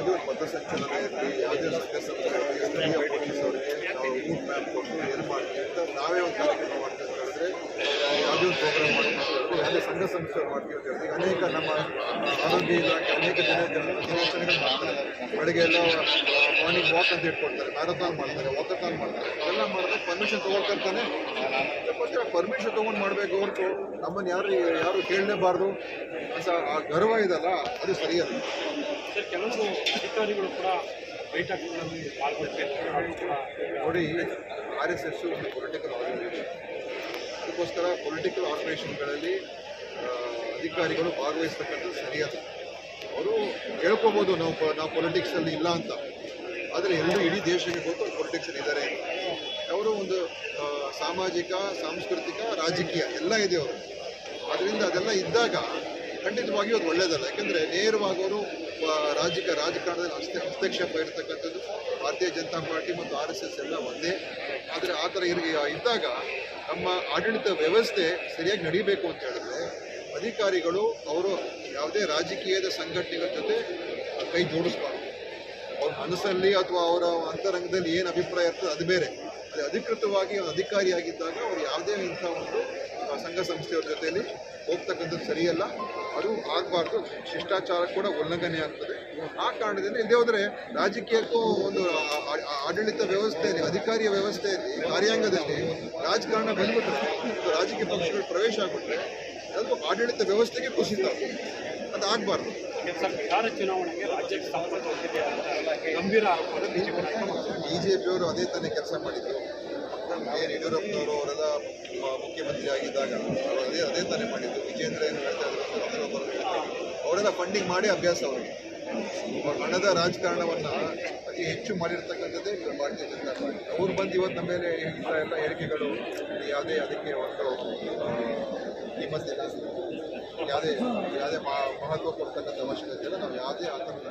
ಯಾವುದೇ ಪಥಸಂಚಲನ ಇರಲಿ ಯಾವುದೇ ಸಂಘ ಸಂಸ್ಥೆ ಸ್ಥಳೀಯ ಪೊಲೀಸ್ ನಾವು ರೂಟ್ ಮ್ಯಾಪ್ ಕೊಟ್ಟು ಏನು ಮಾಡಿ ಅಂತ ನಾವೇ ಒಂದು ಕಾರ್ಯಕ್ರಮ ಮಾಡ್ತೀವಿ ಹೇಳಿದ್ರೆ ಯಾವುದೇ ಒಂದು ಪ್ರೋಗ್ರಾಮ್ ಹೇಳಿದ್ರೆ ಯಾವುದೇ ಸಂಘ ಸಂಸ್ಥೆ ಮಾಡ್ತೀವಿ ಅಂತ ಹೇಳಿದ್ರೆ ಅನೇಕ ನಮ್ಮ ಆರೋಗ್ಯ ಇಲಾಖೆ, ಅನೇಕ ಜನ ಮಾಡ್ತಾರೆ. ಬೆಳಗ್ಗೆ ಎಲ್ಲ ಮಾರ್ನಿಂಗ್ ವಾಕ್ ಅಂತ ಇಟ್ಕೊಡ್ತಾರೆ ಮ್ಯಾರಥಾನ್ ಮಾಡ್ತಾರೆ ವಾಕಥಾನ್ ಮಾಡ್ತಾರೆ. ಎಲ್ಲ ಮಾಡಿದ್ರೆ ಪರ್ಮಿಷನ್ ಅದಕ್ಕೋಸ್ಕರ ಪರ್ಮಿಷನ್ ತೊಗೊಂಡು ಮಾಡಬೇಕು ಹೊರತು ನಮ್ಮನ್ನು ಯಾರು ಯಾರು ಕೇಳಲೇಬಾರ್ದು ಆ ಗರ್ವ ಇದಲ್ಲ, ಅದು ಸರಿಯಲ್ಲ. ಸರ್, ಕೆಲವು ಅಧಿಕಾರಿಗಳು ಕೂಡ ಬೈಠಕ್ಗಳಲ್ಲಿ ಪಾಲ್ಗೊಳ್ಬೇಕು ಕೂಡ. ನೋಡಿ, ಆರ್ ಎಸ್ ಎಸ್ ಒಂದು ಪೊಲಿಟಿಕಲ್ ಆರ್ಗನೈಸೇಷನ್ ಅದಕ್ಕೋಸ್ಕರ ಪೊಲಿಟಿಕಲ್ ಆರ್ಗನೈಸೇಷನ್ಗಳಲ್ಲಿ ಅಧಿಕಾರಿಗಳು ಭಾಗವಹಿಸ್ತಕ್ಕಂಥದ್ದು ಸರಿಯಲ್ಲ. ಅವರು ಹೇಳ್ಕೊಬೋದು ನಾವು ನಾವು ಪೊಲಿಟಿಕ್ಸಲ್ಲಿ ಇಲ್ಲ ಅಂತ. ಆದರೆ ಎಲ್ಲರೂ ಇಡೀ ದೇಶಕ್ಕೆ ಗೊತ್ತು ಪೊಲಿಟಿಕ್ಸಲ್ಲಿ ಇದ್ದಾರೆ ಅವರು ಒಂದು ಸಾಮಾಜಿಕ, ಸಾಂಸ್ಕೃತಿಕ, ರಾಜಕೀಯ ಎಲ್ಲ ಇದೆ ಅವರು ಅದರಿಂದ ಅದೆಲ್ಲ ಇದ್ದಾಗ ಖಂಡಿತವಾಗಿಯೂ ಅದು ಒಳ್ಳೆಯದಲ್ಲ ಯಾಕೆಂದರೆ ನೇರವಾಗಿ ಅವರು ರಾಜಕ ರಾಜಕಾರಣದಲ್ಲಿ ಹಸ್ತ ಹಸ್ತಕ್ಷೇಪ ಇರತಕ್ಕಂಥದ್ದು ಭಾರತೀಯ ಜನತಾ ಪಾರ್ಟಿ ಮತ್ತು ಆರ್ ಎಸ್ ಎಸ್ ಎಲ್ಲ ಒಂದೇ. ಆದರೆ ಆ ಥರ ಇದ್ದಾಗ ನಮ್ಮ ಆಡಳಿತ ವ್ಯವಸ್ಥೆ ಸರಿಯಾಗಿ ನಡೀಬೇಕು ಅಂತ ಹೇಳಿದ್ರೆ ಅಧಿಕಾರಿಗಳು ಅವರು ಯಾವುದೇ ರಾಜಕೀಯದ ಸಂಘಟನೆಗಳ ಜೊತೆ ಕೈ ಜೋಡಿಸ್ಬಾರ್ದು. ಅವ್ರ ಮನಸ್ಸಲ್ಲಿ ಅಥವಾ ಅವರ ಅಂತರಂಗದಲ್ಲಿ ಏನು ಅಭಿಪ್ರಾಯ ಇರ್ತದೆ ಅದು ಬೇರೆ. ಅದು ಅಧಿಕೃತವಾಗಿ ಅಧಿಕಾರಿಯಾಗಿದ್ದಾಗ ಅವರು ಯಾವುದೇ ಇಂಥ ಒಂದು ಸಂಘ ಸಂಸ್ಥೆಯವ್ರ ಜೊತೆಯಲ್ಲಿ ಹೋಗ್ತಕ್ಕಂಥದ್ದು ಸರಿಯಲ್ಲ. ಅದು ಆಗಬಾರ್ದು. ಶಿಷ್ಟಾಚಾರ ಕೂಡ ಉಲ್ಲಂಘನೆ ಆಗ್ತದೆ. ಆ ಕಾರಣದಿಂದ ಇಲ್ಲದೆ ಹೋದರೆ ರಾಜಕೀಯಕ್ಕೂ ಒಂದು ಆಡಳಿತ ವ್ಯವಸ್ಥೆಯಲ್ಲಿ, ಅಧಿಕಾರಿಯ ವ್ಯವಸ್ಥೆಯಲ್ಲಿ, ಕಾರ್ಯಾಂಗದಲ್ಲಿ ರಾಜಕಾರಣ ಬಂದ್ಬಿಟ್ರೆ ರಾಜಕೀಯ ಪಕ್ಷಗಳು ಪ್ರವೇಶ ಆಗ್ಬಿಟ್ರೆ, ಅದು ಆಡಳಿತ ವ್ಯವಸ್ಥೆಗೆ ಕುಸಿತ. ಅದು ಆಗಬಾರ್ದು. ಸರ್ ಬಿಹಾರ ಚುನಾವಣೆಗೆ ರಾಜ್ಯಕ್ಕೆ ಹೊಂದಿದೆ ಅಂತ ಗಂಭೀರ ಆರೋಪವನ್ನು ಬಿಜೆಪಿ ನಾಯಕ ಮಾಡ್ತಾರೆ. ಬಿ ಜೆ ಪಿಯವರು ಅದೇ ತಾನೇ ಕೆಲಸ ಮಾಡಿದ್ರು. ಯಡಿಯೂರಪ್ಪನವರು ಅವರೆಲ್ಲ ಮುಖ್ಯಮಂತ್ರಿ ಆಗಿದ್ದಾಗ ಅವರು ಅದೇ ಅದೇ ತಾನೇ ಮಾಡಿದ್ದು ವಿಜೇಂದ್ರ ಏನು ಹೇಳ್ತಾ ಇದ್ರು ಅವರೆಲ್ಲ ಫಂಡಿಂಗ್ ಮಾಡಿ ಅಭ್ಯಾಸ ಅವರಿಗೆ ಅವ್ರ ಹಣದ ರಾಜಕಾರಣವನ್ನು ಅತಿ ಹೆಚ್ಚು ಮಾಡಿರ್ತಕ್ಕಂಥದ್ದೇ ಭಾರತೀಯ ಜನತಾ ಪಾರ್ಟಿ. ಅವ್ರು ಬಂದು ಇವತ್ತು ನಮ್ಮ ಮೇಲೆ ಇಂಥ ಎಲ್ಲ ಹೇಳಿಕೆಗಳು ಯಾವುದೇ ಅದಕ್ಕೆ ಒಂದು ಆ, ಕಿಮ್ಮತ್ತಿಲ್ಲ ಯಾವುದೇ ಯಾವುದೇ ಮಹತ್ವ ಕೊಡ್ತಕ್ಕಂಥ ಅವಶ್ಯಕತೆ ಇಲ್ಲ. ನಾವು ಯಾವುದೇ ಆ ಥರದ